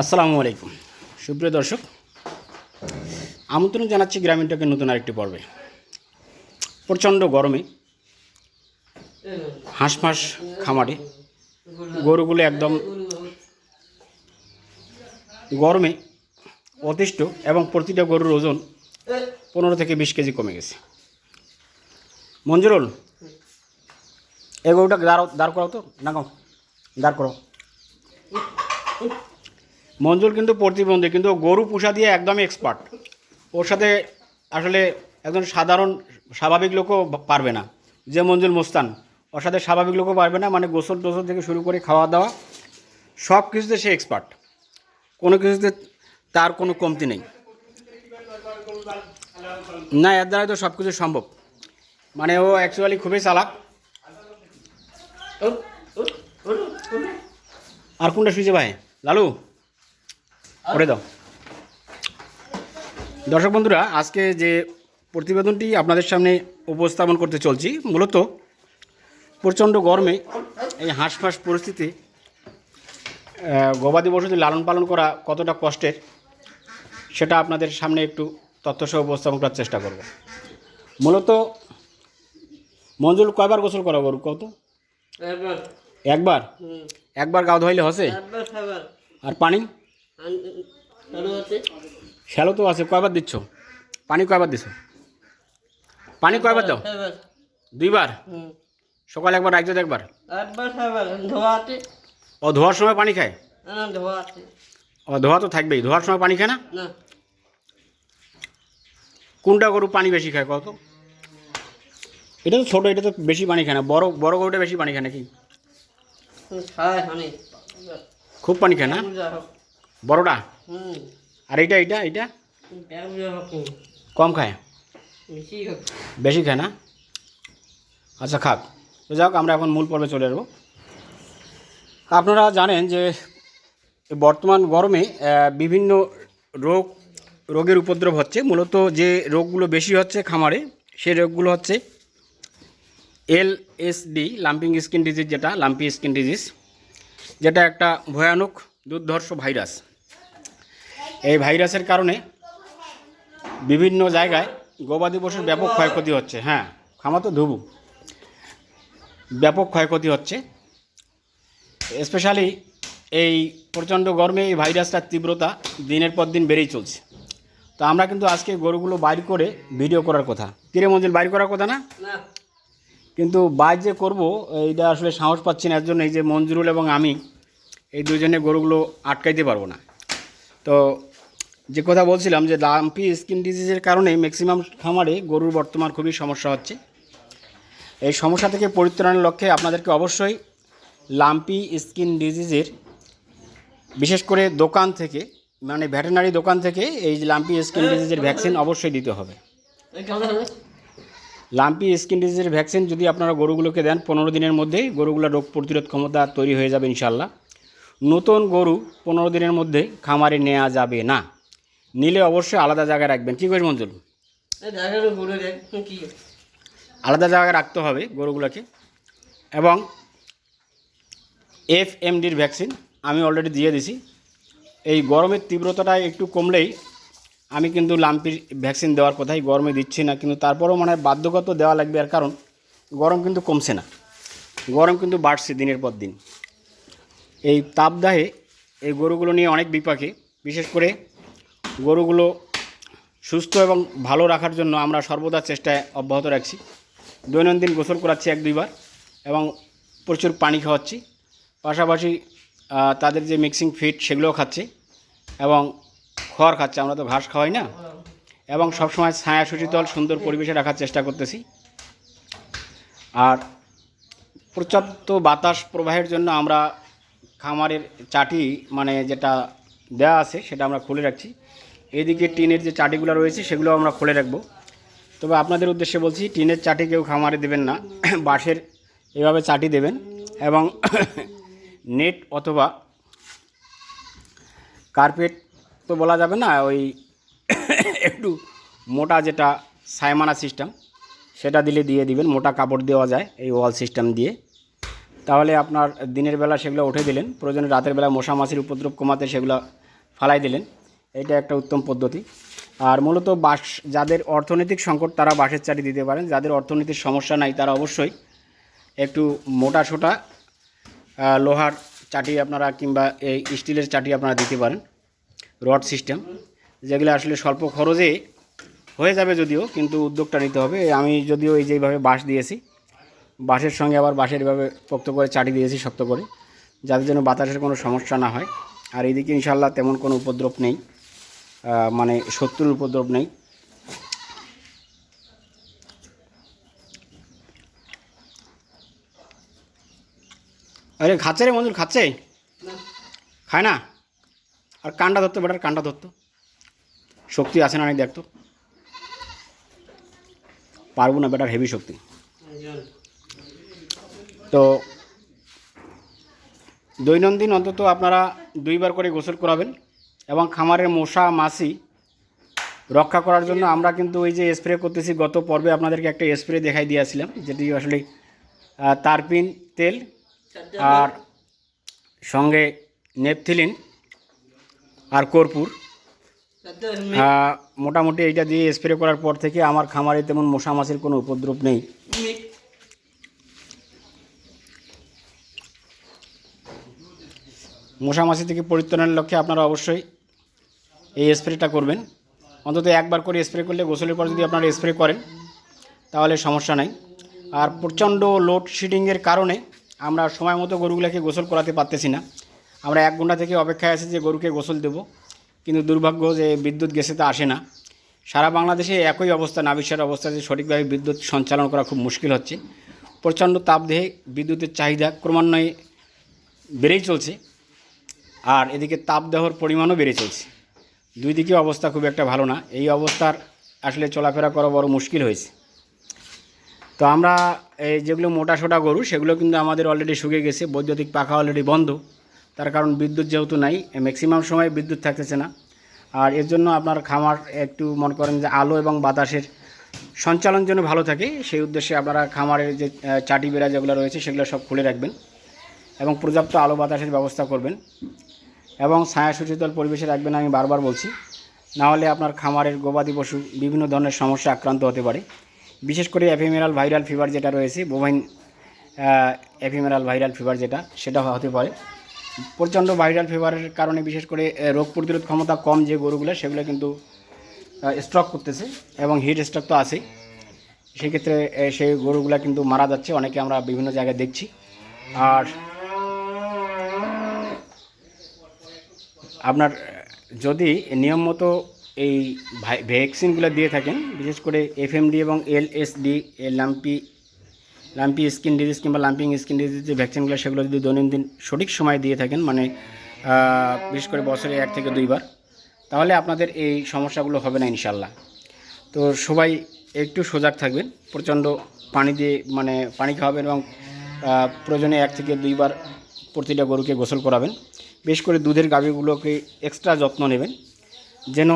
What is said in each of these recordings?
আসসালামু আলাইকুম। সুপ্রিয় দর্শক, আমন্ত্রণ জানাচ্ছি গ্রামীণ টকের নতুন আরেকটি পর্বে। প্রচণ্ড গরমে হাঁস হাঁসফাঁস খামারে গরুগুলো একদম গরমে অতিষ্ঠ এবং প্রতিটা গরুর ওজন পনেরো থেকে বিশ কেজি কমে গেছে। মঞ্জুরুল, এই গরুটা দাঁড় দাঁড় করাও তো? না গাও দাঁড় করাও। মঞ্জুর কিন্তু প্রতিবন্ধী, কিন্তু গরু পোষা দিয়ে একদমই এক্সপার্ট ওর সাথে আসলে একজন সাধারণ, স্বাভাবিক লোকও পারবে না। যে মঞ্জুর মোস্তান, ওর সাথে স্বাভাবিক লোকও পারবে না মানে গোসল টোসল থেকে শুরু করে খাওয়া দাওয়া সব কিছুতে সে এক্সপার্ট কোনো কিছুতে তার কোনো কমতি নেই। না, এর দ্বারাই তো সব কিছু সম্ভব। মানে ও অ্যাকচুয়ালি খুবই চালাক। আর কোনটা শুয়েছে ভাই? লালু, করে দাও। দর্শক বন্ধুরা, আজকে যে প্রতিবেদনটি আপনাদের সামনে উপস্থাপন করতে চলছি, মূলত প্রচণ্ড গরমে এই হাঁসফাঁস পরিস্থিতি গবাদি পশুদের লালন পালন করা কতটা কষ্টের সেটা আপনাদের সামনে একটু তথ্যসহ উপস্থাপন করার চেষ্টা করব। মূলত মঞ্জুল কয়বার গোসল করা গরু কত একবার। একবার? গাও ধোয়াইলে হসে? আর পানি? শ্যালো তো আছে কয়বার দিচ্ছ? পানি কয়বার দিছ? পানি কয়বার দাও? দুইবার? সকালে একবার রাইতে একবার? ও ধোয়ার সময় পানি খায়? না ধোয়া আছে। ও ধোয়া তো থাকবেই ধোয়ার সময় পানি খায় না? না। কোনটা গরু পানি বেশি খায় কত? এটা তো ছোটো এটা তো বেশি পানি খায় না। বড় বড় গরুটা বেশি পানি খায় নাকি? খুব পানি খায় না? বড়টা? আর এইটা এইটা এইটা? কম খায়? বেশি বেশি খায় না? আচ্ছা খাক। তো যাক আমরা এখন মূল পর্বে চলে আসব। আপনারা জানেন যে বর্তমান গরমে বিভিন্ন রোগ, রোগের উপদ্রব হচ্ছে। মূলত যে রোগগুলো বেশি হচ্ছে খামারে, সেই রোগগুলো হচ্ছে L S D lumping skin disease যেটা, লাম্পি স্কিন ডিজিজ, যেটা একটা ভয়ানক দুর্ধর্ষ ভাইরাস। এই ভাইরাসের কারণে বিভিন্ন জায়গায় গবাদি পশুর ব্যাপক ক্ষয়ক্ষতি হচ্ছে। হ্যাঁ খামা তো ধুবু। ব্যাপক ক্ষয়ক্ষতি হচ্ছে। স্পেশালি এই প্রচণ্ড গরমে এই ভাইরাসটার তীব্রতা দিনের পর দিন বেড়েই চলছে। তো আমরা কিন্তু আজকে গরুগুলো বাইর করে ভিডিও করার কথা। কিরে মঞ্জিল বাইর করার কথা না? না। কিন্তু বাইর যে করব এইটা আসলে সাহস পাচ্ছি না এর জন্য এই যে মঞ্জুরুল এবং আমি এই দুজনে গরুগুলো আটকাইতে পারব না। তো যে কথা বলছিলাম যে লাম্পি স্কিন ডিজিজের কারণে ম্যাক্সিমাম খামারে গরুর বর্তমান খুবই সমস্যা হচ্ছে। এই সমস্যা থেকে পরিত্রাণের লক্ষ্যে আপনাদেরকে অবশ্যই লাম্পি স্কিন ডিজিজের বিশেষ করে দোকান থেকে মানে ভেটেনারি দোকান থেকে এই লাম্পি স্কিন ডিজিজের ভ্যাকসিন অবশ্যই দিতে হবে। লাম্পি স্কিন ডিজিজের ভ্যাকসিন যদি আপনারা গরুগুলোকে দেন পনেরো দিনের মধ্যেই গরুগুলোর রোগ প্রতিরোধ ক্ষমতা তৈরি হয়ে যাবে ইনশাল্লাহ নতুন গরু পনেরো দিনের মধ্যে খামারে নেওয়া যাবে না। নিলে অবশ্যই আলাদা জায়গায় রাখবেন। কী করি মঞ্জুল? আলাদা জায়গায় রাখতে হবে গরুগুলোকে। এবং এফ এমডির ভ্যাকসিন আমি অলরেডি দিয়ে দিছি। এই গরমের তীব্রতাটা একটু কমলেই আমি কিন্তু লাম্পির ভ্যাকসিন দেওয়ার কথাই গরমে দিচ্ছি না, কিন্তু তারপরেও মানে বাধ্যগত দেওয়া লাগবে আর কারণ গরম কিন্তু কমছে না। গরম কিন্তু বাড়ছে দিনের পর দিন। এই তাপদাহে এই গরুগুলো নিয়ে অনেক বিপাকে, বিশেষ করে গরুগুলো সুস্থ এবং ভালো রাখার জন্য আমরা সর্বদা চেষ্টায় অব্যাহত রাখছি। দৈনন্দিন গোসল করাচ্ছি এক দুইবার এবং প্রচুর পানি খাওয়াচ্ছি। পাশাপাশি তাদের যে মিক্সিং ফিড সেগুলোও খাচ্ছে এবং খড় খাচ্ছে, আমরা তো ঘাস খাওয়াই না। এবং সবসময় ছায়া সুশীতল সুন্দর পরিবেশে রাখার চেষ্টা করতেছি। আর পর্যাপ্ত বাতাস প্রবাহের জন্য আমরা খামারের চাটি মানে যেটা দেওয়া আছে, সেটা আমরা খুলে রাখছি। এদিকে টিনের যে চাটিগুলো রয়েছে সেগুলো আমরা খুলে রাখব। তবে আপনাদের উদ্দেশ্যে বলছি, টিনের চাটি কেউ খামারে দেবেন না। বাঁশের এভাবে চাটি দেবেন এবং নেট অথবা কার্পেট তো বলা যাবে না, ওই একটু মোটা যেটা সাইমানা সিস্টেম, সেটা দিলে দিয়ে দিবেন, মোটা কাপড় দেওয়া যায় এই ওয়াল সিস্টেম দিয়ে। তাহলে আপনার দিনের বেলা সেগুলো উঠে দিলেন, প্রয়োজনে রাতের বেলা মশা মাছির উপদ্রব কমাতে সেগুলো ফালাই দিলেন, এটা একটা উত্তম পদ্ধতি। আর মূলত বাস যাদের অর্থনৈতিক সংকট, তারা বাঁশের চাটি দিতে পারেন, যাদের অর্থনীতির সমস্যা নাই, তারা অবশ্যই একটু মোটা সোটা লোহার চাটি আপনারা কিংবা এই স্টিলের চাটি আপনারা দিতে পারেন, রড সিস্টেম, যেগুলো আসলে স্বল্প খরচে হয়ে যাবে যদিও, কিন্তু উদ্যোগটা নিতে হবে। আমি যদিও এই যেভাবে বাঁশ দিয়েছি, বাঁশের সঙ্গে আবার বাঁশের এভাবে পোক্ত করে চাটি দিয়েছি শক্ত করে, যাতে যেন বাতাসের কোনো সমস্যা না হয়। আর এইদিকে ইনশাল্লাহ তেমন কোনো উপদ্রব নেই মানে শত্রুর উপদ্রব নেই। আরে খাচ্ছে রে মঞ্জুর, খাচ্ছে? খায় না? আর কানটা ধরতো বেটার কানটা ধরতো। শক্তি আছে না আমি দেখতো পারব না বেটার হেভি শক্তি। তো দৈনন্দিন অন্তত আপনারা দুইবার করে গোসল করাবেন এবং খামারের মশা, মাছি রক্ষা করার জন্য আমরা কিন্তু ওই যে স্প্রে করতেছি। গত পর্বে আপনাদেরকে একটা স্প্রে দেখাই দিয়েছিলাম যেটি আসলে তারপিন তেল আর সঙ্গে নেপথিলিন আর কর্পূর। মোটামুটি এইটা দিয়ে স্প্রে করার পর থেকে আমার খামারে তেমন মশা মাছির কোনো উপদ্রব নেই। মশামাছি থেকে পরিত্রাণের লক্ষ্যে আপনারা অবশ্যই এই স্প্রেটা করবেন। অন্তত একবার করে স্প্রে করলে গোসলের পর যদি আপনারা স্প্রে করেন তাহলে সমস্যা নাই। আর প্রচণ্ড লোডশেডিংয়ের কারণে আমরা সময় মতো গরুগুলোকে গোসল করাতে পারতেছি না। আমরা এক ঘণ্টা থেকে অপেক্ষায় আছি যে গরুকে গোসল দেব। কিন্তু দুর্ভাগ্য যে বিদ্যুৎ গেছে তা আসে না। সারা বাংলাদেশে একই অবস্থা নাবিশ্বের অবস্থা যে সঠিকভাবে বিদ্যুৎ সঞ্চালন করা খুব মুশকিল হচ্ছে। প্রচণ্ড তাপদেহে বিদ্যুতের চাহিদা ক্রমান্বয়ে বেড়েই চলছে আর এদিকে তাপদাহর পরিমাণও বেড়ে চলছে। দুই দিকে অবস্থা খুব একটা ভালো না। এই অবস্থার আসলে চলাফেরা করা বড় মুশকিল হয়েছে। তো আমরা এই যেগুলো মোটা সোটা গরু, সেগুলো কিন্তু আমাদের অলরেডি শুকিয়ে গেছে, বৈদ্যুতিক পাখা অলরেডি বন্ধ। তার কারণ বিদ্যুৎ যেহেতু নাই ম্যাক্সিমাম সময় বিদ্যুৎ থাকতেছে না। আর এর জন্য আপনার খামার একটু মনে করেন যে আলো এবং বাতাসের সঞ্চালন যেন ভালো থাকে, সেই উদ্দেশ্যে আপনারা খামারের যে চাটি বেড়া যেগুলো রয়েছে, সেগুলো সব খুলে রাখবেন এবং পর্যাপ্ত আলো বাতাসের ব্যবস্থা করবেন। এবং ছায়া সুশীতল পরিবেশে রাখবেন আমি বারবার বলছি, না হলে আপনার খামারের গবাদি পশু বিভিন্ন ধরনের সমস্যা আক্রান্ত হতে পারে। বিশেষ করে এফিমেরাল ভাইরাল ফিভার যেটা রয়েছে বোভাইন এফিমেরাল ভাইরাল ফিভার যেটা, সেটা হতে পারে। প্রচণ্ড ভাইরাল ফিভারের কারণে বিশেষ করে রোগ প্রতিরোধ ক্ষমতা কম যে গরুগুলো, সেগুলো কিন্তু স্ট্রক করতেছে এবং হিট স্ট্রক তো আছেই। সেক্ষেত্রে সেই গরুগুলো কিন্তু মারা যাচ্ছে, অনেকে আমরা বিভিন্ন জায়গায় দেখছি। আর আপনার, যদি নিয়ম মতো এই ভ্যাকসিনগুলো দিয়ে থাকেন, বিশেষ করে এফএমডি এবং LSD lumpy lumpy skin disease কিংবা লাম্পিং স্কিন ডিজিজ যে ভ্যাকসিনগুলো সেগুলো যদি দৈনন্দিন সঠিক সময় দিয়ে থাকেন মানে বিশেষ করে বছরে এক থেকে দুইবার, তাহলে আপনাদের এই সমস্যাগুলো হবে না ইনশাল্লাহ তো সবাই একটু সজাগ থাকবেন, প্রচণ্ড পানি দিয়ে মানে পানি খাওয়াবেন এবং প্রয়োজনে এক থেকে দুইবার প্রতিটা গরুকে গোসল করাবেন। বেশ করে দুধের গাভীগুলোকে এক্সট্রা যত্ন নেবেন, যেন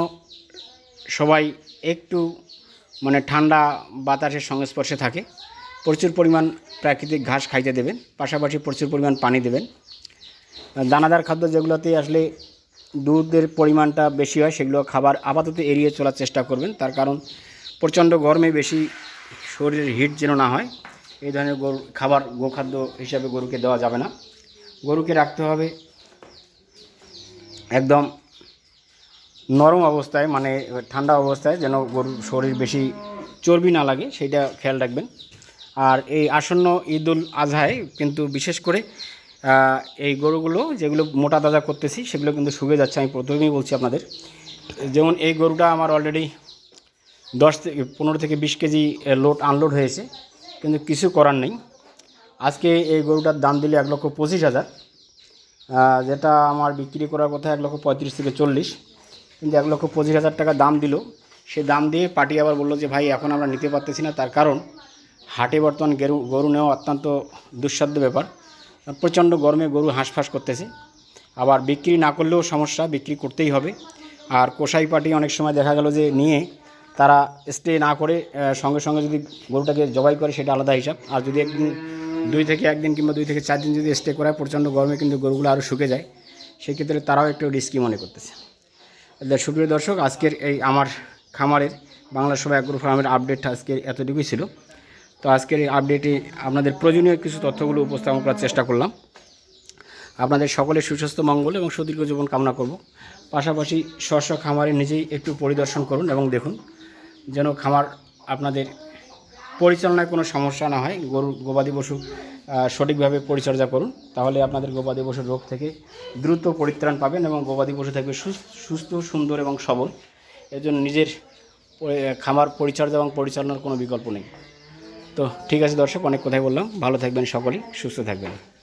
সবাই একটু মানে ঠান্ডা বাতাসের সংস্পর্শে থাকে। প্রচুর পরিমাণ প্রাকৃতিক ঘাস খাইতে দেবেন, পাশাপাশি প্রচুর পরিমাণ পানি দেবেন। দানাদার খাদ্য যেগুলোতে আসলে দুধের পরিমাণটা বেশি হয়, সেগুলো খাবার আপাতত এড়িয়ে চলার চেষ্টা করবেন। তার কারণ প্রচণ্ড গরমে বেশি শরীরের হিট যেন না হয়, এই ধরনের গরু, খাবার, গোখাদ্য হিসাবে গরুকে দেওয়া যাবে না। গরুকে রাখতে হবে একদম নরম অবস্থায় মানে ঠান্ডা অবস্থায় যেন গরুর শরীর বেশি চর্বি না লাগে, সেইটা খেয়াল রাখবেন। আর এই আসন্ন ঈদুল আজহায় কিন্তু বিশেষ করে এই গরুগুলো যেগুলো মোটা তাজা করতেছি, সেগুলো কিন্তু শুকিয়ে যাচ্ছে, আমি প্রথমেই বলছি আপনাদের। যেমন এই গরুটা আমার অলরেডি দশ থেকে পনেরো থেকে বিশ কেজি লোড আনলোড হয়েছে, কিন্তু কিছু করার নেই। আজকে এই গরুটার দাম দিলে এক লক্ষ পঁচিশ হাজার যেটা আমার বিক্রি করার কথা এক লক্ষ পঁয়ত্রিশ থেকে চল্লিশ। কিন্তু এক লক্ষ পঁচিশ হাজার টাকা দাম দিল। সে দাম দিয়ে পার্টি আবার বলল যে, ভাই, এখন আমরা নিতে পারতেছি না। তার কারণ, হাটে বর্তমান গরু গরু নেওয়া অত্যন্ত দুঃসাধ্য ব্যাপার। প্রচণ্ড গরমে গরু হাঁসফাঁস করতেছে। আবার বিক্রি না করলেও সমস্যা, বিক্রি করতেই হবে। আর কোষাই পার্টি অনেক সময় দেখা গেল যে, নিয়ে তারা স্টে না করে সঙ্গে সঙ্গে যদি গরুটাকে জবাই করে, সেটা আলাদা হিসাব। আর যদি একদিন, দুই থেকে একদিন কিংবা দুই থেকে চার দিন যদি স্টে করায়, প্রচণ্ড গরমে কিন্তু গরুগুলো আরও শুকে যায়। সেক্ষেত্রে তারাও একটু রিস্কি মনে করতেছে। সুপ্রিয় দর্শক, আজকের এই আমার খামারের বাংলা সভা অ্যাগ্রো ফার্মের আপডেটটা আজকে এতটুকুই ছিল। তো আজকের এই আপডেটে আপনাদের প্রয়োজনীয় কিছু তথ্যগুলো উপস্থাপন করার চেষ্টা করলাম। আপনাদের সকলের সুস্বাস্থ্য, মঙ্গল এবং সুদীর্ঘ জীবন কামনা করব। পাশাপাশি স্ব খামারে নিজেই একটু পরিদর্শন করুন এবং দেখুন, যেন খামার আপনাদের পরিচালনায় কোনো সমস্যা না হয়। গরু, গবাদি পশু সঠিকভাবে পরিচর্যা করুন, তাহলে আপনাদের গবাদি পশুর রোগ থেকে দ্রুত পরিত্রাণ পাবেন এবং গবাদি পশু থাকবে সুস- সুস্থ, সুন্দর এবং সবল। এর জন্য নিজের খামার পরিচর্যা এবং পরিচালনার কোনো বিকল্প নেই। তো ঠিক আছে দর্শক, অনেক কথাই বললাম। ভালো থাকবেন সকলেই সুস্থ থাকবেন।